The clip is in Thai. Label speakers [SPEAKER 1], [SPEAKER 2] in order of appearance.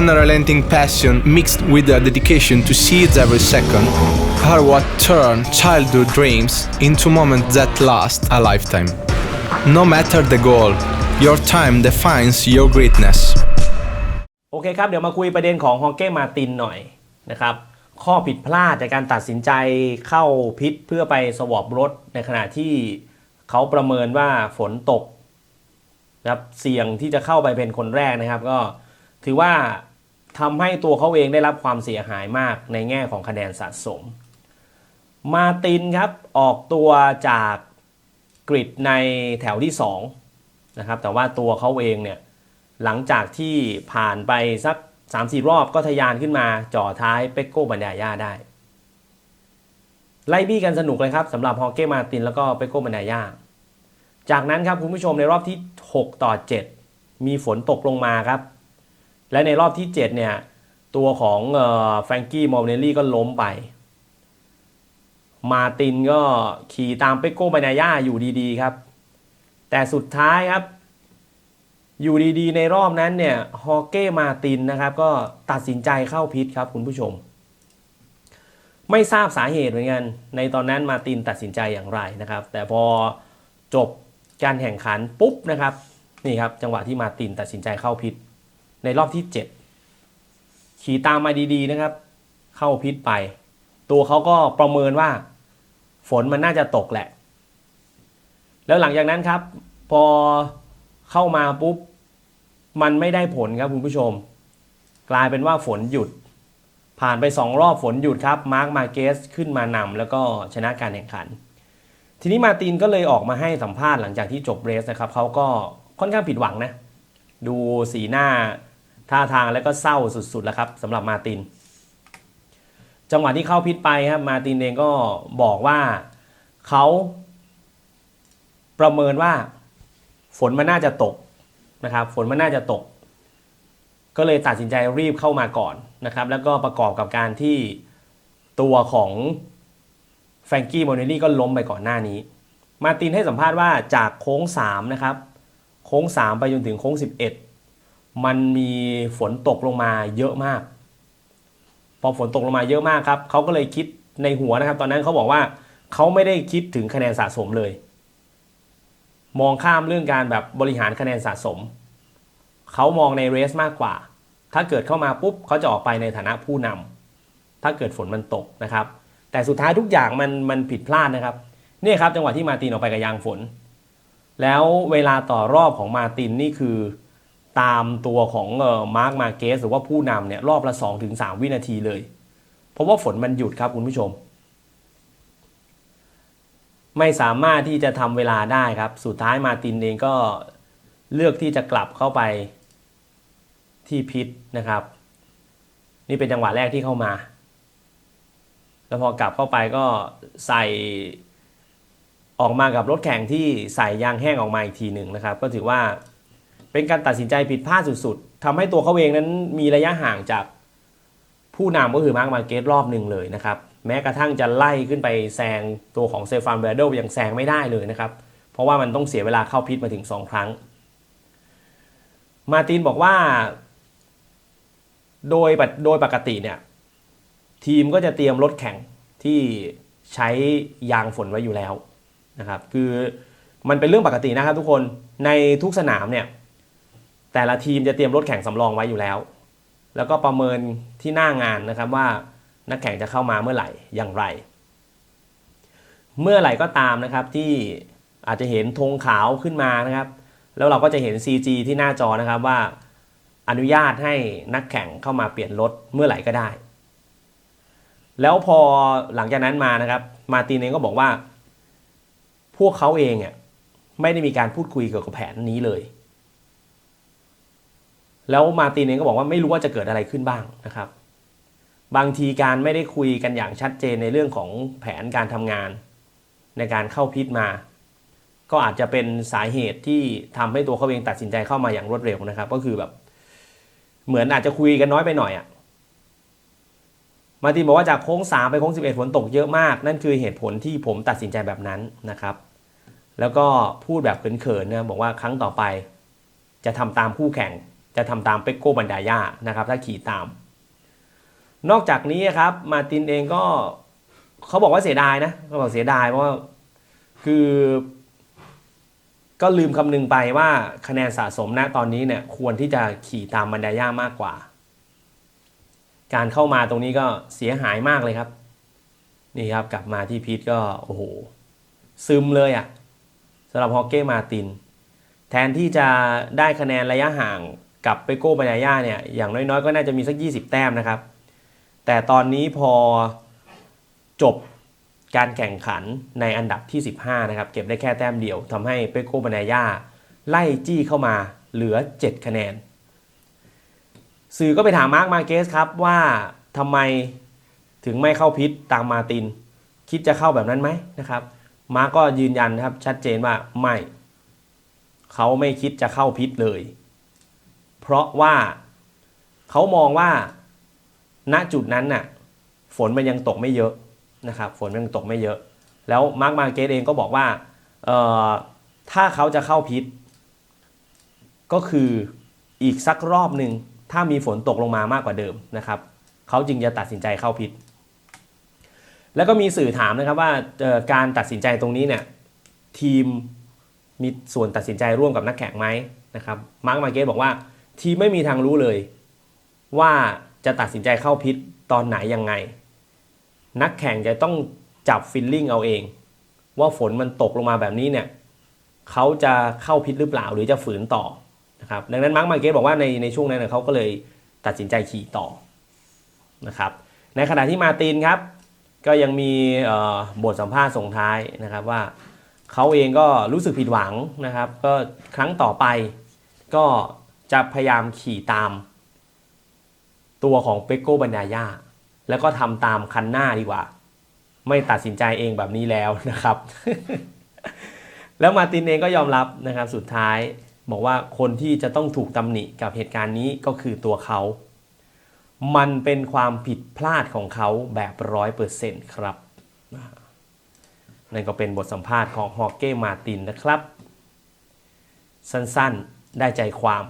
[SPEAKER 1] unrelenting passion mixed with a dedication to seize every second are what turn childhood dreams into moments that last a lifetime. No matter the goal, your time defines your greatness.
[SPEAKER 2] โอเคครับ เดี๋ยวมาคุยประเด็นของฮองเก้มาตินหน่อยนะครับ ข้อผิดพลาดจากการตัดสินใจเข้าพิษเพื่อไปสวอปรถ ในขณะที่เขาประเมินว่าฝนตกนะครับเสี่ยงที่จะเข้าไปเป็นคนแรกนะครับ ก็ถือว่า ทำให้ตัวเขาเองได้รับความเสียหายมากในแง่ของคะแนนสะสม มาตินครับออกตัวจากกริดในแถวที่2นะครับแต่ว่าตัวเขาเองเนี่ยหลังจากที่ผ่านไปสัก 3-4 รอบก็ทะยานขึ้นมาจ่อท้ายเปกโก้บันดาย่าได้ ไล่บี้กันสนุกเลยครับสำหรับฮอเก้มาตินแล้วก็เปกโก้บันดาย่าจากนั้นครับคุณผู้ชมในรอบที่ 6 ต่อ 7 มีฝนตกลงมาครับ และในรอบที่ 7 เนี่ย ตัวของแฟรงกี้มอร์เนลลี่ก็ล้มไป มาตินก็ขี่ตามเปกโก้บันาย่าอยู่ดีๆครับ แต่สุดท้ายครับ อยู่ดีๆ ในรอบนั้นเนี่ยฮอเก้มาตินนะครับ ก็ตัดสินใจเข้าพิษครับคุณผู้ชม ไม่ทราบสาเหตุเหมือนกัน ในตอนนั้นมาตินตัดสินใจอย่างไรนะครับ แต่พอจบการแข่งขันปุ๊บนะครับ นี่ครับ จังหวะที่มาตินตัดสินใจเข้าพิษ ในรอบที่ 7 ขี่ตามมาดีๆนะครับ เข้าพิษไป ตัวเขาก็ประเมินว่า ฝนมันน่าจะตกแหละ แล้วหลังจากนั้นครับ พอเข้ามาปุ๊บ มันไม่ได้ผลครับคุณผู้ชม กลายเป็นว่าฝนหยุด ผ่านไป 2 รอบฝนหยุดครับมาร์คมาเกสขึ้นมานำแล้วก็ชนะการแข่งขัน ทีนี้มาตินก็เลยออกมาให้สัมภาษณ์หลังจากที่จบเรสนะครับเขาก็ค่อนข้างผิดหวังนะ ดูสีหน้า ท่าทางแล้วก็เศร้าสุดๆแล้วครับสำหรับมาติน จังหวะที่เข้าพิษไปครับมาตินเองก็บอกว่าเขาประเมินว่าฝนมันน่าจะตกนะครับ ฝนมันน่าจะตก ก็เลยตัดสินใจรีบเข้ามาก่อนนะครับ แล้วก็ประกอบกับการที่ตัวของแฟรงกี้โมเนลลี่ก็ล้มไปก่อนหน้านี้ มาตินให้สัมภาษณ์ว่าจากโค้ง3นะครับ โค้ง 3 ไปจนถึงโค้ง 11 มันมีฝนตกลงมาเยอะมาก พอฝนตกลงมาเยอะมากครับเขาก็เลยคิดในหัวนะครับ ตอนนั้นเขาบอกว่าเขาไม่ได้คิดถึงคะแนนสะสมเลย มองข้ามเรื่องการแบบบริหารคะแนนสะสมเขามองในเรสมากกว่า ถ้าเกิดเข้ามาปุ๊บเขาจะออกไปในฐานะผู้นำถ้าเกิดฝนมันตกนะครับ แต่สุดท้ายทุกอย่างมันมันผิดพลาดนะครับนี่ครับจังหวะที่มาตินออกไปกับยางฝน แล้วเวลาต่อรอบของมาตินนี่คือ ตามตัวของมาร์คมาเกสหรือว่าผู้นำเนี่ยรอบละ 2-3 วินาทีเลย เพราะว่าฝนมันหยุดครับคุณผู้ชม ไม่สามารถที่จะทำเวลาได้ครับ สุดท้ายมาตินเองก็เลือกที่จะกลับเข้าไปที่พิษนะครับ นี่เป็นจังหวะแรกที่เข้ามา แล้วพอกลับเข้าไปก็ใส่ออกมากับรถแข่งที่ใส่ยางแห้งออกมาอีกทีหนึ่งนะครับ ก็ถือว่า เป็นการตัดสินใจผิดพลาดสุดๆทำให้ตัวเขาเองนั้นมีระยะห่างจากผู้นำก็คือมาร์คมาร์เกตรอบหนึ่งเลยนะครับ แม้กระทั่งจะไล่ขึ้นไปแซงตัวของเซฟานเบรโดยังแซงไม่ได้เลยนะครับ เพราะว่ามันต้องเสียเวลาเข้าพิษมาถึง 2 ครั้ง มาตินบอกว่า โดยโดยปกติเนี่ยทีมก็จะเตรียมรถแข่งที่ใช้ยางฝนไว้อยู่แล้วนะครับ คือมันเป็นเรื่องปกตินะครับทุกคนในทุกสนามเนี่ย แต่ละทีมจะเตรียมรถแข่งสำรองไว้อยู่แล้ว แล้วก็ประเมินที่หน้างานนะครับว่านักแข่งจะเข้ามาเมื่อไหร่อย่างไร เมื่อไหร่ก็ตามนะครับที่อาจจะเห็นธงขาวขึ้นมานะครับ แล้วเราก็จะเห็น CG ที่หน้าจอนะครับว่าอนุญาตให้นักแข่งเข้ามาเปลี่ยนรถเมื่อไหร่ก็ได้ แล้วพอหลังจากนั้นมานะครับมาตินเองก็บอกว่า พวกเขาเองอะไม่ได้มีการพูดคุยเกี่ยวกับแผนนี้เลย แล้วมาตินเองก็บอกว่าไม่รู้ว่าจะเกิดอะไรขึ้นบ้างนะครับ บางทีการไม่ได้คุยกันอย่างชัดเจนในเรื่องของแผนการทำงาน ในการเข้าพิษมา ก็อาจจะเป็นสาเหตุที่ทำให้ตัวเขาเองตัดสินใจเข้ามาอย่างรวดเร็วนะครับ ก็คือแบบ เหมือนอาจจะคุยกันน้อยไปหน่อยอะ่ะมาตินบอกว่าจากโค้งสามไปโค้งสิบเอ็ดฝนตกเยอะมาก นั่นคือเหตุผลที่ผมตัดสินใจแบบนั้นนะครับ แล้วก็พูดแบบเขินๆนะบอกว่าครั้งต่อไป จะทำตามคู่แข่ง จะทำตามเปโก้บันดายานะครับ ถ้าขี่ตาม นอกจากนี้ครับ มาตินเองก็เขาบอกว่าเสียดายนะเขาบอกเสียดายเพราะว่าคือ ก็ลืมคำนึงไปว่าคะแนนสะสมณตอนนี้เนี่ยควรที่จะขี่ตามบันดาย่ามากกว่า การเข้ามาตรงนี้ก็เสียหายมากเลยครับ นี่ครับกลับมาที่พีทก็โอ้โหซึมเลยอะ่ะสำหรับฮอกเก้มาติน แทนที่จะได้คะแนนระยะห่าง กับเปโก้บันาย่าเนี่ยอย่างน้อยๆ ก็น่าจะมีสัก 20 แต้มนะครับ แต่ตอนนี้พอจบการแข่งขันในอันดับที่ 15 นะครับ เก็บได้แค่แต้มเดียวทำให้เปโก้บานาย่าไล่จี้เข้ามาเหลือ 7 คะแนน สื่อก็ไปถามมาร์คมาเกสครับว่าทำไมถึงไม่เข้าพิษตามมาติน คิดจะเข้าแบบนั้นไหมนะครับ มาร์คก็ยืนยันนะครับชัดเจนว่าไม่ เขาไม่คิดจะเข้าพิษเลย เพราะว่าเขามองว่า ณจุดนั้นน่ะฝนมันยังตกไม่เยอะนะครับฝนมันยังตกไม่เยอะ แล้วมาร์กมาเกตเองก็บอกว่าถ้าเขาจะเข้าพิษ ก็คืออีกสักรอบหนึ่งถ้ามีฝนตกลงมามากกว่าเดิมนะครับเขาจึงจะตัดสินใจเข้าพิษ แล้วก็มีสื่อถามนะครับว่าการตัดสินใจตรงนี้เนี่ยทีมมีส่วนตัดสินใจร่วมกับนักแข่งไหมนะครับมาร์กมาเกตบอกว่า ทีมไม่มีทางรู้เลย ว่าจะตัดสินใจเข้าพิษตอนไหนยังไง นักแข่งจะต้องจับฟิลลิ่งเอาเอง ว่าฝนมันตกลงมาแบบนี้เนี่ยเขาจะเข้าพิษหรือเปล่าหรือจะฝืนต่อนะครับดังนั้นมาร์คมาเก็ตบอกว่าในในช่วงนั้นเนยเขาก็เลยตัดสินใจขี่ต่อนะครับในขณะที่มาตินครับ ก็ยังมีบทสัมภาษณ์ส่งท้ายนะครับว่าเขาเองก็รู้สึกผิดหวังนะครับ ก็ครั้งต่อไปก็ จะพยายามขี่ตาม ตัวของเปโกบันดายาแล้วก็ทำตามคันหน้าดีกว่า ไม่ตัดสินใจเองแบบนี้แล้วนะครับ แล้วมาตินเองก็ยอมรับนะครับสุดท้ายบอกว่าคนที่จะต้องถูกตำหนิกับเหตุการณ์นี้ก็คือตัวเขา มันเป็นความผิดพลาดของเขาแบบร้อยเปอร์เซ็นต์ครับ นั่นก็เป็นบทสัมภาษณ์ของฮอร์เก้มาตินนะครับ สั้นๆ ได้ใจความ